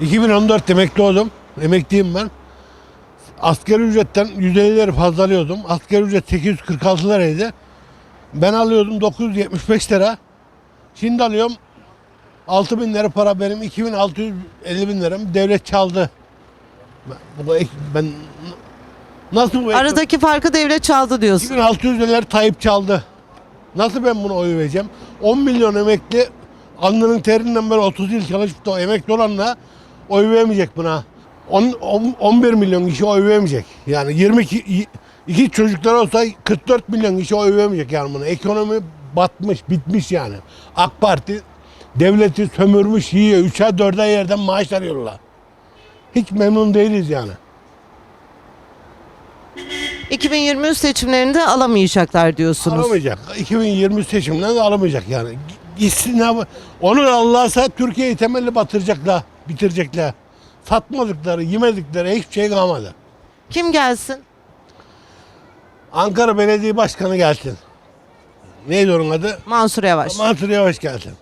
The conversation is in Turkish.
2014 emekli oldum. Emekliyim ben. Asgari ücretten 150 lira fazla alıyordum. Asgari ücret 846 liraydı. Ben alıyordum 975 lira. Şimdi alıyorum 6000 bin lira para benim 2650 bin liram devlet çaldı. Ben, bu ek- ben nasıl bu ek- Aradaki farkı devlet çaldı diyorsun. 2600 lira Tayyip çaldı. Nasıl ben bunu oy vereceğim? 10 milyon emekli alnının terinden beri 30 yıl çalışıp da emekli olanla oy vermeyecek buna. 10, 10 11 milyon kişi oy vermeyecek. Yani 22 y- iki çocuklar olsa 44 milyon kişi oy vermeyecek yani buna. Ekonomi batmış, bitmiş yani. AK Parti devleti sömürmüş, yiyor. 3'er 4'er yerden maaş alıyorlar. Hiç memnun değiliz yani. 2023 seçimlerinde alamayacaklar diyorsunuz. Alamayacak. 2020 seçimden de alamayacak yani. Gitsin abi. Onu Allah'sa Türkiye'yi temelli batıracaklar, bitirecekler. Satmadıkları, yemedikleri hiçbir şey kalmadı. Kim gelsin? Ankara Belediye Başkanı gelsin. Neydi onun adı? Mansur Yavaş. Mansur Yavaş gelsin.